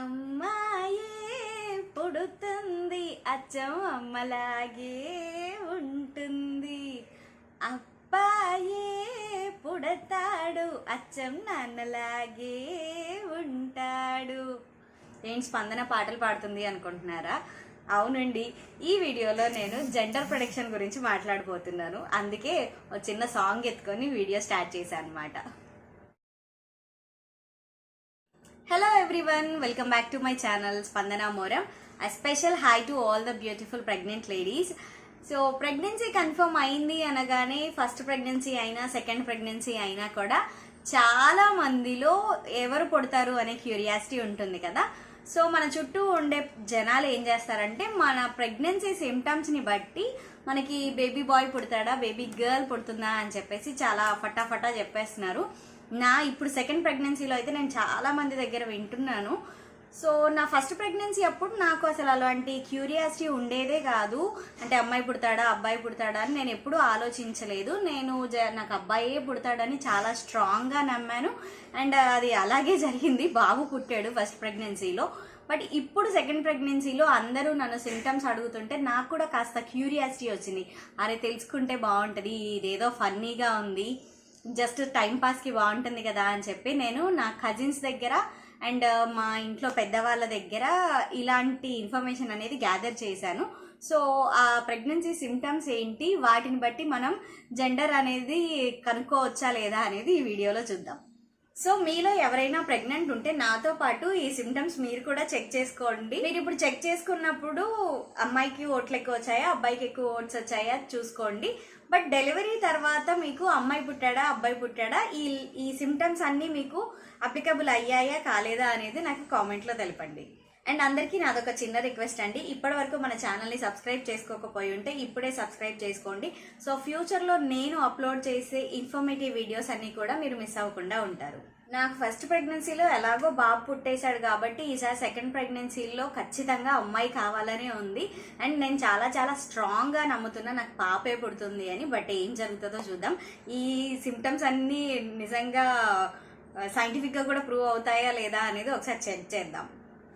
అమ్మాయే పుడుతుంది అచ్చం అమ్మలాగే ఉంటుంది. అబ్బాయే పుడతాడు అచ్చం నాన్నలాగే ఉంటాడు. ఏంటి స్పందన పాటలు పాడుతుంది అనుకుంటున్నారా? అవునండి ఈ వీడియోలో నేను జెండర్ ప్రొడక్షన్ గురించి మాట్లాడబోతున్నాను. అందుకే ఒక చిన్న సాంగ్ ఎత్తుకొని వీడియో స్టార్ట్ చేశాను అనమాట hello everyone welcome back to my channel Spandana మోరం a special hi to all the beautiful pregnant ladies so pregnancy confirm అయింది అనగానే ఫస్ట్ ప్రెగ్నెన్సీ అయినా సెకండ్ ప్రెగ్నెన్సీ అయినా కూడా చాలా మందిలో ఎవరు పుడతారు అనే క్యూరియాసిటీ ఉంటుంది కదా. సో మన చుట్టూ ఉండే జనాలు ఏం చేస్తారంటే మన ప్రెగ్నెన్సీ సిమ్టమ్స్ని బట్టి మనకి బేబీ బాయ్ పుడతాడా బేబీ గర్ల్ పుడుతుందా అని చెప్పేసి చాలా ఫటాఫటా చెప్పేస్తున్నారు. నా ఇప్పుడు సెకండ్ ప్రెగ్నెన్సీలో అయితే నేను చాలా మంది దగ్గర వింటున్నాను. సో నా ఫస్ట్ ప్రెగ్నెన్సీ అప్పుడు నాకు అసలు అలాంటి క్యూరియాసిటీ ఉండేదే కాదు. అంటే అమ్మాయి పుడతాడా అబ్బాయి పుడతాడా అని నేను ఎప్పుడూ ఆలోచించలేదు. నేను జ- నాకు అబ్బాయే పుడతాడని చాలా స్ట్రాంగ్గా నమ్మాను. అండ్ అది అలాగే జరిగింది. బాబు పుట్టాడు ఫస్ట్ ప్రెగ్నెన్సీలో బట్ ఇప్పుడు సెకండ్ ప్రెగ్నెన్సీలో అందరూ నన్ను సిమ్టమ్స్ అడుగుతుంటే నాకు కూడా కాస్త క్యూరియాసిటీ వచ్చింది. అరే తెలుసుకుంటే బాగుంటుంది. ఇదేదో ఫన్నీగా ఉంది. జస్ట్ టైం పాస్కి బాగుంటుంది కదా అని చెప్పి నేను నా కజిన్స్ దగ్గర అండ్ మా ఇంట్లో పెద్దవాళ్ళ దగ్గర ఇలాంటి ఇన్ఫర్మేషన్ అనేది గ్యాదర్ చేశాను. సో ఆ ప్రెగ్నెన్సీ సిమ్టమ్స్ ఏంటి? వాటిని బట్టి మనం జెండర్ అనేది కనుక్కోవచ్చా లేదా అనేది ఈ వీడియోలో చూద్దాం. సో మీలో ఎవరైనా ప్రెగ్నెంట్ ఉంటే నాతో పాటు ఈ సిమ్టమ్స్ మీరు కూడా చెక్ చేసుకోండి. మీరు ఇప్పుడు చెక్ చేసుకున్నప్పుడు అమ్మాయికి ఓట్లు ఎక్కువ వచ్చాయా? అబ్బాయికి ఎక్కువ ఓట్స్ వచ్చాయా? చూసుకోండి. బట్ డెలివరీ తర్వాత మీకు అమ్మాయి పుట్టాడా అబ్బాయి పుట్టాడా ఈ ఈ సిమ్టమ్స్ అన్నీ మీకు అప్లికబుల్ అయ్యాయా కాలేదా అనేది నాకు కామెంట్లో తెలపండి. అండ్ అందరికీ నాదొక చిన్న రిక్వెస్ట్ అండి. ఇప్పటి వరకు మన ఛానల్ని సబ్స్క్రైబ్ చేసుకోకపోయి ఉంటే ఇప్పుడే సబ్స్క్రైబ్ చేసుకోండి. సో ఫ్యూచర్లో నేను అప్లోడ్ చేసే ఇన్ఫర్మేటివ్ వీడియోస్ అన్నీ కూడా మీరు మిస్ అవ్వకుండా ఉంటారు. నాకు ఫస్ట్ ప్రెగ్నెన్సీలో ఎలాగో బాబు పుట్టేశాడు కాబట్టి ఈసారి సెకండ్ ప్రెగ్నెన్సీలో ఖచ్చితంగా అమ్మాయి కావాలనే ఉంది. అండ్ నేను చాలా చాలా స్ట్రాంగ్గా నమ్ముతున్నా నాకు పాపే పుడుతుంది అని. బట్ ఏం జరుగుతుందో చూద్దాం. ఈ సిమ్టమ్స్ అన్నీ నిజంగా సైంటిఫిక్గా కూడా ప్రూవ్ అవుతాయా లేదా అనేది ఒకసారి చెక్ చేద్దాం.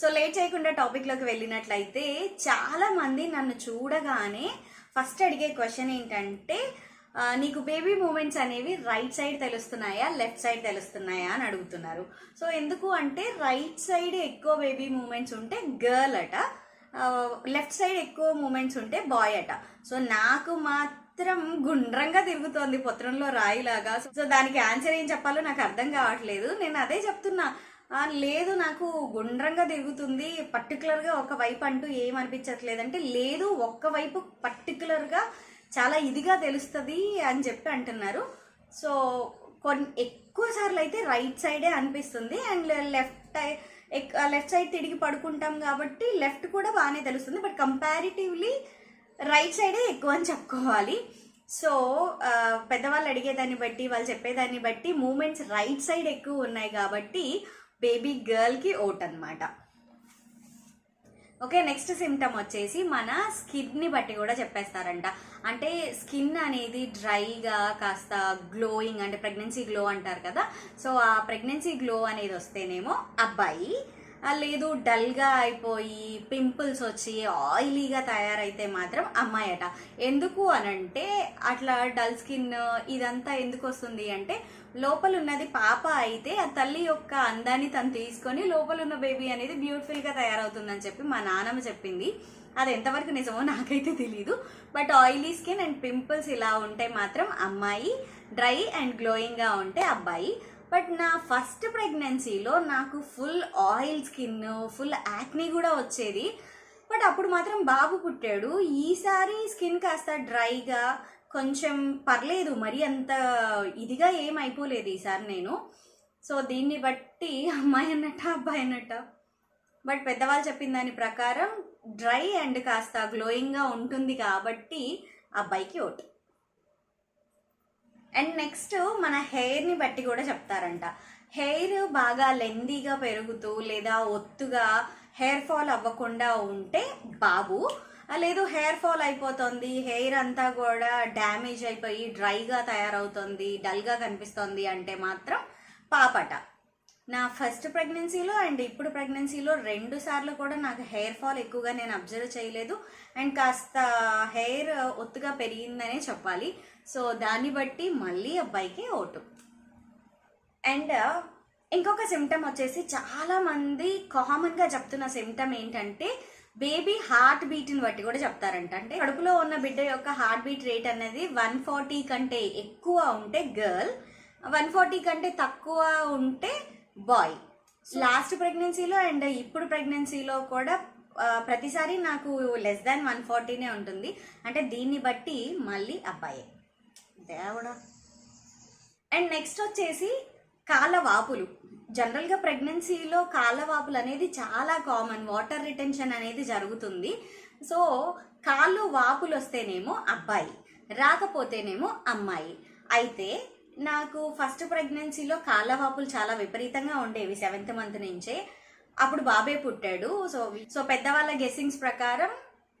సో లేట్ చేయకుండా టాపిక్లోకి వెళ్ళినట్లయితే చాలామంది నన్ను చూడగానే ఫస్ట్ అడిగే క్వశ్చన్ ఏంటంటే నీకు బేబీ మూమెంట్స్ అనేవి రైట్ సైడ్ తెలుస్తున్నాయా? లెఫ్ట్ సైడ్ తెలుస్తున్నాయా అని అడుగుతున్నారు. సో ఎందుకు అంటే రైట్ సైడ్ ఎక్కువ బేబీ మూమెంట్స్ ఉంటే గర్ల్ అట లెఫ్ట్ సైడ్ ఎక్కువ మూమెంట్స్ ఉంటే బాయ్ అట. సో నాకు మాత్రం గుండ్రంగా తిరుగుతోంది పొత్రంలో రాయిలాగా. సో దానికి ఆన్సర్ ఏం చెప్పాలో నాకు అర్థం కావట్లేదు. నేను అదే చెప్తున్నా. లేదు నాకు గుండ్రంగా తిరుగుతుంది పర్టికులర్గా ఒక వైపు అంటూ ఏమనిపించట్లేదు అంటే లేదు ఒక్క వైపు పర్టికులర్గా చాలా ఇదిగా తెలుస్తుంది అని చెప్పి అంటున్నారు. సో కొన్ని ఎక్కువ సార్లు అయితే రైట్ సైడే అనిపిస్తుంది. అండ్ లెఫ్ట్ లెఫ్ట్ సైడ్ తిరిగి పడుకుంటాం కాబట్టి లెఫ్ట్ కూడా బాగానే తెలుస్తుంది. బట్ కంపారిటివ్లీ రైట్ సైడే ఎక్కువ అని చెప్పుకోవాలి. సో పెద్దవాళ్ళు అడిగేదాన్ని బట్టి వాళ్ళు చెప్పేదాన్ని బట్టి మూమెంట్స్ రైట్ సైడ్ ఎక్కువ ఉన్నాయి కాబట్టి బేబీ గర్ల్కి ఓట్ అన్నమాట ఓకే నెక్స్ట్ సిమ్టమ్ వచ్చేసి మన స్కిన్ని బట్టి కూడా చెప్పేస్తారంట. అంటే స్కిన్ అనేది డ్రైగా కాస్త గ్లోయింగ్ అంటే ప్రెగ్నెన్సీ గ్లో అంటారు కదా. సో ఆ ప్రెగ్నెన్సీ గ్లో అనేది వస్తేనేమో అబ్బాయి లేదు డల్గా అయిపోయి పింపుల్స్ వచ్చి ఆయిలీగా తయారైతే మాత్రం అమ్మాయి అట ఎందుకు అనంటే అట్లా డల్ స్కిన్ ఇదంతా ఎందుకు వస్తుంది అంటే లోపల ఉన్నది పాప అయితే ఆ తల్లి యొక్క అందాన్ని తను తీసుకొని లోపల ఉన్న బేబీ అనేది బ్యూటిఫుల్గా తయారవుతుందని చెప్పి మా నాన్నమ్మ చెప్పింది. అది ఎంతవరకు నిజమో నాకైతే తెలియదు but oily skin and pimples ఇలా ఉంటే మాత్రం అమ్మాయి డ్రై అండ్ గ్లోయింగ్గా ఉంటే అబ్బాయి. బట్ నా ఫస్ట్ ప్రెగ్నెన్సీలో నాకు full oil skin full acne కూడా వచ్చేది. బట్ అప్పుడు మాత్రం బాబు పుట్టాడు. ఈసారి స్కిన్ కాస్త డ్రైగా కొంచెం పర్లేదు మరి అంత ఇదిగా ఏం అయిపోలేదు ఈసారి నేను. సో దీన్ని బట్టి అమ్మాయి అన్నట్ట అబ్బాయి అన్నట్ట. బట్ పెద్దవాళ్ళు చెప్పిన దాని ప్రకారం డ్రై అండ్ కాస్త గ్లోయింగ్గా ఉంటుంది కాబట్టి అబ్బాయికి ఓటు అండ్ నెక్స్ట్ మన హెయిర్ని బట్టి కూడా చెప్తారంట. హెయిర్ బాగా లెందీగా పెరుగుతూ లేదా ఒత్తుగా హెయిర్ ఫాల్ అవ్వకుండా ఉంటే బాబు లేదు హెయిర్ ఫాల్ అయిపోతుంది హెయిర్ అంతా కూడా డ్యామేజ్ అయిపోయి డ్రైగా తయారవుతుంది డల్గా కనిపిస్తుంది అంటే మాత్రం పాపట. నా ఫస్ట్ ప్రెగ్నెన్సీలో అండ్ ఇప్పుడు ప్రెగ్నెన్సీలో రెండు సార్లు కూడా నాకు హెయిర్ ఫాల్ ఎక్కువగా నేను అబ్జర్వ్ చేయలేదు. అండ్ కాస్త హెయిర్ ఒత్తుగా పెరిగిందనే చెప్పాలి. సో దాన్ని బట్టి మళ్ళీ అబ్బాయికి ఓటు. అండ్ uh, ఇంకొక సిమ్టమ్ వచ్చేసి చాలామంది కామన్గా చెప్తున్న సిమ్టమ్ ఏంటంటే బేబీ హార్ట్ బీట్ని బట్టి కూడా చెప్తారంట. అంటే కడుపులో ఉన్న బిడ్డ యొక్క హార్ట్ బీట్ రేట్ అనేది వన్ ఫార్టీ కంటే ఎక్కువ ఉంటే గర్ల్ వన్ ఫార్టీ కంటే తక్కువ ఉంటే బాయ్. లాస్ట్ ప్రెగ్నెన్సీలో అండ్ ఇప్పుడు ప్రెగ్నెన్సీలో కూడా ప్రతిసారి నాకు లెస్ దాన్ వన్ ఫార్టీనే ఉంటుంది. అంటే దీన్ని బట్టి మళ్ళీ అబ్బాయే. దేవుడా. అండ్ నెక్స్ట్ వచ్చేసి కాళ్ళ వాపులు జనరల్గా ప్రెగ్నెన్సీలో కాళ్ళ వాపులు అనేది చాలా కామన్. వాటర్ రిటెన్షన్ అనేది జరుగుతుంది. సో కాళ్ళు వాపులు వస్తేనేమో అబ్బాయి. రాకపోతేనేమో అమ్మాయి. అయితే నాకు ఫస్ట్ ప్రెగ్నెన్సీలో కాళ్ళ వాపులు చాలా విపరీతంగా ఉండేవి సెవెంత్ మంత్ నుంచే. అప్పుడు బాబే పుట్టాడు. సో సో పెద్దవాళ్ళ గెస్సింగ్స్ ప్రకారం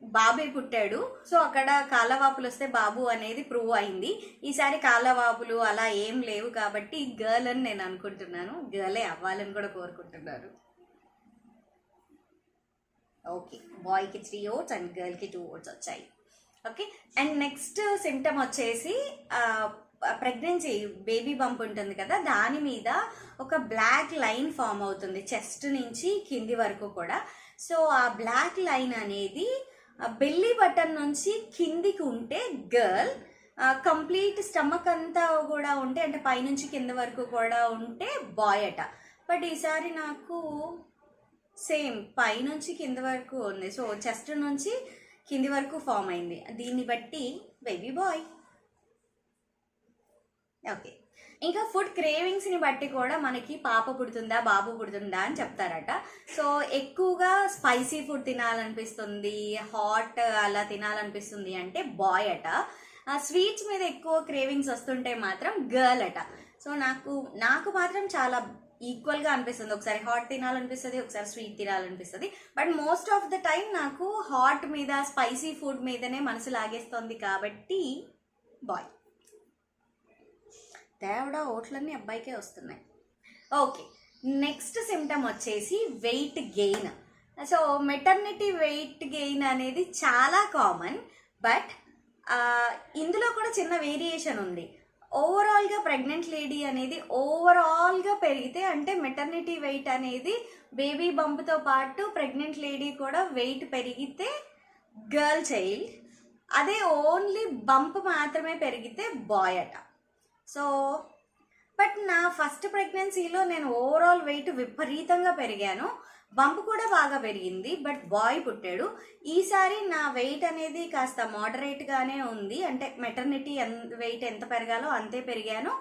బాబే పుట్టాడు. సో అక్కడ కాళ్ళవాపులు వస్తే బాబు అనేది ప్రూవ్ అయింది. ఈసారి కాళ్ళవాపులు అలా ఏం లేవు కాబట్టి గర్ల్ అని నేను అనుకుంటున్నాను. గర్లే అవ్వాలని కూడా కోరుకుంటున్నారు. ఓకే బాయ్కి త్రీ ఓట్స్ అండ్ గర్ల్కి టూ ఓట్స్ వచ్చాయి. ఓకే అండ్ నెక్స్ట్ సిమ్టమ్ వచ్చేసి uh, ప్రెగ్నెన్సీ బేబీ బంప్ ఉంటుంది కదా దాని మీద ఒక బ్లాక్ లైన్ ఫామ్ అవుతుంది చెస్ట్ నుంచి కింది వరకు కూడా. సో ఆ బ్లాక్ లైన్ అనేది బెల్లీ బటన్ నుంచి కిందికి ఉంటే గర్ల్ కంప్లీట్ స్టమక్ అంతా కూడా ఉంటే అంటే పైనుంచి కింద వరకు కూడా ఉంటే బాయ్ అట. బట్ ఈసారి నాకు సేమ్ పైనుంచి కింద వరకు ఉంది. సో చెస్ట్ నుంచి కింది వరకు ఫామ్ అయింది. దీన్ని బట్టి బేబీ బాయ్. ఓకే. ఇంకా ఫుడ్ క్రేవింగ్స్ని బట్టి కూడా మనకి పాప పుడుతుందా బాబు పుడుతుందా అని చెప్తారట. సో ఎక్కువగా స్పైసీ ఫుడ్ తినాలనిపిస్తుంది హాట్ అలా తినాలనిపిస్తుంది అంటే బాయ్ అట. స్వీట్స్ మీద ఎక్కువ క్రేవింగ్స్ వస్తుంటే మాత్రం గర్ల్ అట. సో నాకు నాకు మాత్రం చాలా ఈక్వల్గా అనిపిస్తుంది. ఒకసారి హాట్ తినాలనిపిస్తుంది ఒకసారి స్వీట్ తినాలనిపిస్తుంది. But most of the time నాకు హాట్ మీద స్పైసీ ఫుడ్ మీదనే మనసు లాగేస్తుంది కాబట్టి బాయ్. తేవడా ఓట్లన్నీ అబ్బాయికే వస్తున్నాయి. ఓకే నెక్స్ట్ సిమ్టమ్ వచ్చేసి weight gain. So maternity weight gain అనేది చాలా కామన్ బట్ ఇందులో కూడా చిన్న వేరియేషన్ ఉంది. ఓవరాల్గా ప్రెగ్నెంట్ లేడీ అనేది ఓవరాల్గా పెరిగితే అంటే మెటర్నిటీ వెయిట్ అనేది బేబీ బంప్తో పాటు ప్రెగ్నెంట్ లేడీ కూడా వెయిట్ పెరిగితే గర్ల్ చైల్డ్ అదే ఓన్లీ బంప్ మాత్రమే పెరిగితే బాయ్ అట. సో బట్ నా ఫస్ట్ ప్రెగ్నెన్సీలో నేను ఓవరాల్ వెయిట్ విపరీతంగా పెరిగాను. బంప్ కూడా బాగా పెరిగింది బట్ బాయ్ పుట్టాడు. ఈసారి నా వెయిట్ అనేది కాస్త మోడరేట్గానే ఉంది. అంటే మెటర్నిటీ వెయిట్ ఎంత పెరగాలో అంతే పెరిగాను.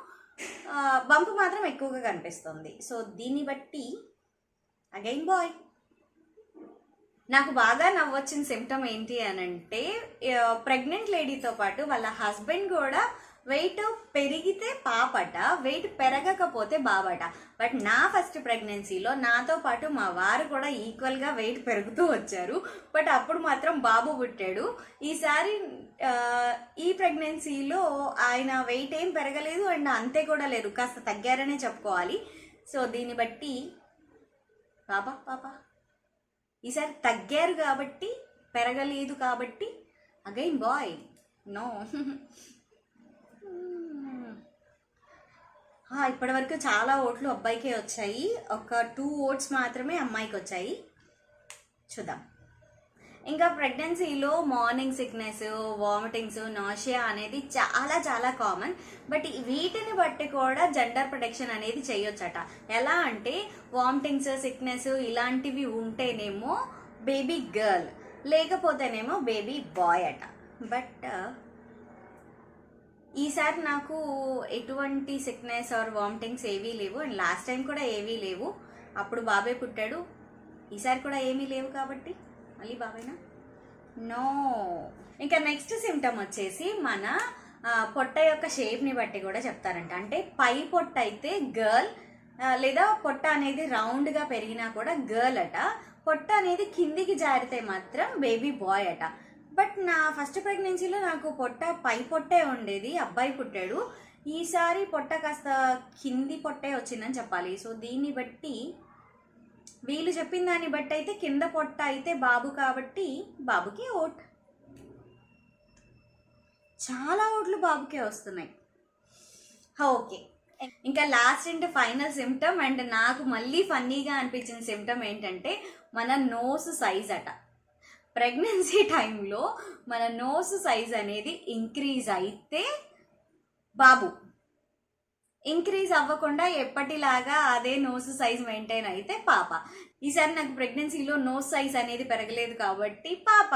బంప్ మాత్రం ఎక్కువగా కనిపిస్తుంది. సో దీన్ని బట్టి అగైన్ బాయ్ నాకు బాగా నవ్వొచ్చిన సిమ్టమ్ ఏంటి అని అంటే ప్రెగ్నెంట్ లేడీతో పాటు వాళ్ళ హస్బెండ్ కూడా వెయిట్ పెరిగితే పాపట వెయిట్ పెరగకపోతే బాబట. బట్ నా ఫస్ట్ ప్రెగ్నెన్సీలో నాతో పాటు మా వారు కూడా ఈక్వల్గా వెయిట్ పెరుగుతూ వచ్చారు. బట్ అప్పుడు మాత్రం బాబు పుట్టాడు. ఈసారి ఈ ప్రెగ్నెన్సీలో ఆయన వెయిట్ ఏం పెరగలేదు అండ్ అంతే కూడా లేరు. కాస్త తగ్గారనే చెప్పుకోవాలి. సో దీన్ని బట్టి బాబా పాపా. ఈసారి తగ్గారు కాబట్టి పెరగలేదు కాబట్టి అగైన్ బాయ్. నో. ఇప్పటి వరకు చాలా ఓట్లు అబ్బాయికే వచ్చాయి. ఒక టూ ఓట్స్ మాత్రమే అమ్మాయికి వచ్చాయి. చూద్దాం. ఇంకా ప్రెగ్నెన్సీలో మార్నింగ్ సిక్నెస్ వామిటింగ్స్ నాషియా అనేది చాలా చాలా కామన్ బట్ వీటిని బట్టి కూడా జెండర్ ప్రొటెక్షన్ అనేది చేయొచ్చట. ఎలా అంటే వామిటింగ్స్ సిక్నెస్ ఇలాంటివి ఉంటేనేమో బేబీ గర్ల్ లేకపోతేనేమో బేబీ బాయ్ అట. బట్ ఈసారి నాకు ఎటువంటి సిక్నెస్ ఆర్ వామిటింగ్స్ ఏవీ లేవు. అండ్ లాస్ట్ టైం కూడా ఏవీ లేవు. అప్పుడు బాబాయ్ పుట్టాడు. ఈసారి కూడా ఏమీ లేవు కాబట్టి. మళ్ళీ బాబాయ్నా నో ఇంకా నెక్స్ట్ సిమ్టమ్ వచ్చేసి మన పొట్ట యొక్క షేప్ని బట్టి కూడా చెప్తారంట. అంటే పై పొట్ట అయితే గర్ల్ లేదా పొట్ట అనేది రౌండ్గా పెరిగినా కూడా గర్ల్ అట. పొట్ట అనేది కిందికి జారితే మాత్రం బేబీ బాయ్ అట. బట్ నా ఫస్ట్ ప్రెగ్నెన్సీలో నాకు పొట్ట పై పొట్టే ఉండేది అబ్బాయి పుట్టాడు. ఈసారి పొట్ట కాస్త కింది పొట్టే వచ్చిందని చెప్పాలి. సో దీన్ని బట్టి వీళ్ళు చెప్పిన దాన్ని బట్టి అయితే కింద పొట్ట అయితే బాబు కాబట్టి బాబుకి ఓట్. చాలా ఓట్లు బాబుకే వస్తున్నాయి. ఓకే. ఇంకా last and final symptom and నాకు మళ్ళీ ఫన్నీగా అనిపించిన సిమ్టమ్ ఏంటంటే మన నోస్ సైజ్ అట. ప్రెగ్నెన్సీ టైంలో మన నోస్ సైజ్ అనేది ఇంక్రీజ్ అయితే బాబు ఇంక్రీజ్ అవ్వకుండా ఎప్పటిలాగా అదే నోస్ సైజ్ మెయింటైన్ అయితే పాప. ఈసారి నాకు ప్రెగ్నెన్సీలో నోస్ సైజ్ అనేది పెరగలేదు కాబట్టి పాప.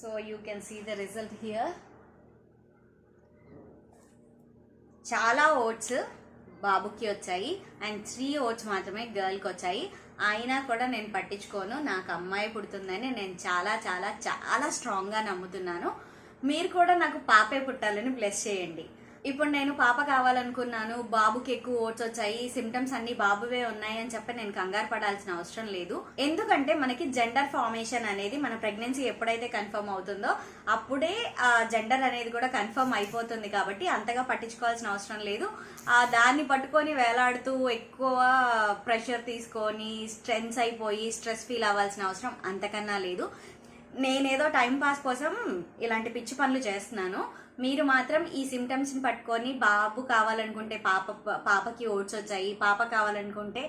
So you can see the result here చాలా ఓట్స్. బాబుకి వచ్చాయి. అండ్ త్రీ ఓట్స్ మాత్రమే గర్ల్కి వచ్చాయి. అయినా కూడా నేను పట్టించుకోను. నాకు అమ్మాయి పుడుతుందని నేను చాలా చాలా చాలా స్ట్రాంగ్గా నమ్ముతున్నాను. మీరు కూడా నాకు పాపే పుట్టాలని బ్లెస్ చేయండి. ఇప్పుడు నేను పాప కావాలనుకున్నాను బాబుకి ఎక్కువ ఓట్స్ వచ్చాయి సిమ్టమ్స్ అన్ని బాబువే ఉన్నాయి అని చెప్పి నేను కంగారు పడాల్సిన అవసరం లేదు. ఎందుకంటే మనకి జెండర్ ఫార్మేషన్ అనేది మన ప్రెగ్నెన్సీ ఎప్పుడైతే కన్ఫర్మ్ అవుతుందో అప్పుడే ఆ జెండర్ అనేది కూడా కన్ఫర్మ్ అయిపోతుంది కాబట్టి అంతగా పట్టించుకోవాల్సిన అవసరం లేదు. ఆ దాన్ని పట్టుకొని వేలాడుతూ ఎక్కువ ప్రెషర్ తీసుకొని స్ట్రెన్స్ అయిపోయి స్ట్రెస్ ఫీల్ అవ్వాల్సిన అవసరం అంతకన్నా లేదు. నేనేదో టైం పాస్ కోసం ఇలాంటి పిచ్చి పనులు చేస్తున్నాను. మీరు మాత్రం ఈ సిమ్టమ్స్ని పట్టుకొని బాబు కావాలనుకుంటే పాప పాపకి ఓట్స్ వచ్చాయి పాప కావాలనుకుంటే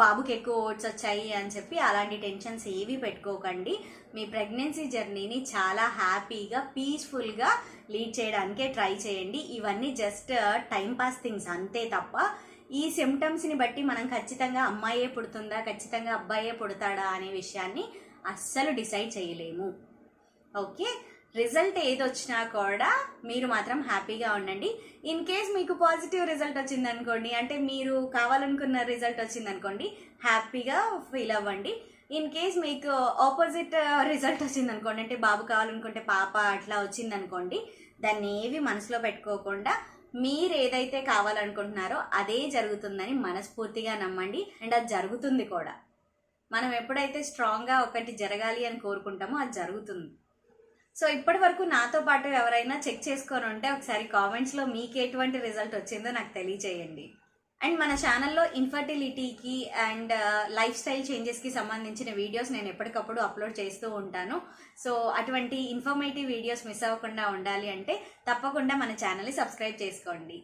బాబుకి ఎక్కువ ఓట్స్ వచ్చాయి అని చెప్పి అలాంటి టెన్షన్స్ ఏవి పెట్టుకోకండి. మీ ప్రెగ్నెన్సీ జర్నీని చాలా హ్యాపీగా పీస్ఫుల్గా లీడ్ చేయడానికే ట్రై చేయండి. ఇవన్నీ జస్ట్ టైం పాస్ థింగ్స్ అంతే తప్ప. ఈ సిమ్టమ్స్ని బట్టి మనం ఖచ్చితంగా అమ్మాయే పుడుతుందా ఖచ్చితంగా అబ్బాయే పుడతాడా అనే విషయాన్ని అస్సలు డిసైడ్ చేయలేము. ఓకే? రిజల్ట్ ఏది వచ్చినా కూడా మీరు మాత్రం హ్యాపీగా ఉండండి. ఇన్ కేస్ మీకు పాజిటివ్ రిజల్ట్ వచ్చింది అనుకోండి అంటే మీరు కావాలనుకున్న రిజల్ట్ వచ్చింది అనుకోండి హ్యాపీగా ఫీల్ అవ్వండి. ఇన్ కేస్ మీకు ఆపోజిట్ రిజల్ట్ వచ్చింది అనుకోండి అంటే బాబు కావాలనుకుంటే పాప అట్లా వచ్చింది అనుకోండి దాన్ని ఏవి మనసులో పెట్టుకోకుండా మీరు ఏదైతే కావాలనుకుంటున్నారో అదే జరుగుతుందని మనస్ఫూర్తిగా నమ్మండి. అండ్ అది జరుగుతుంది కూడా. మనం ఎప్పుడైతే స్ట్రాంగ్గా ఒకటి జరగాలి అని కోరుకుంటామో అది జరుగుతుంది. సో ఇప్పటి వరకు నాతో పాటు ఎవరైనా చెక్ చేసుకొని ఉంటే ఒకసారి కామెంట్స్లో మీకు ఎటువంటి రిజల్ట్ వచ్చిందో నాకు తెలియజేయండి అండ్ మన ఛానల్లో ఇన్ఫర్టిలిటీకి అండ్ లైఫ్ స్టైల్ చేంజెస్కి సంబంధించిన వీడియోస్ నేను ఎప్పటికప్పుడు అప్లోడ్ చేస్తూ ఉంటాను. సో అటువంటి ఇన్ఫర్మేటివ్ వీడియోస్ మిస్ అవ్వకుండా ఉండాలి అంటే తప్పకుండా మన ఛానల్ని సబ్స్క్రైబ్ చేసుకోండి.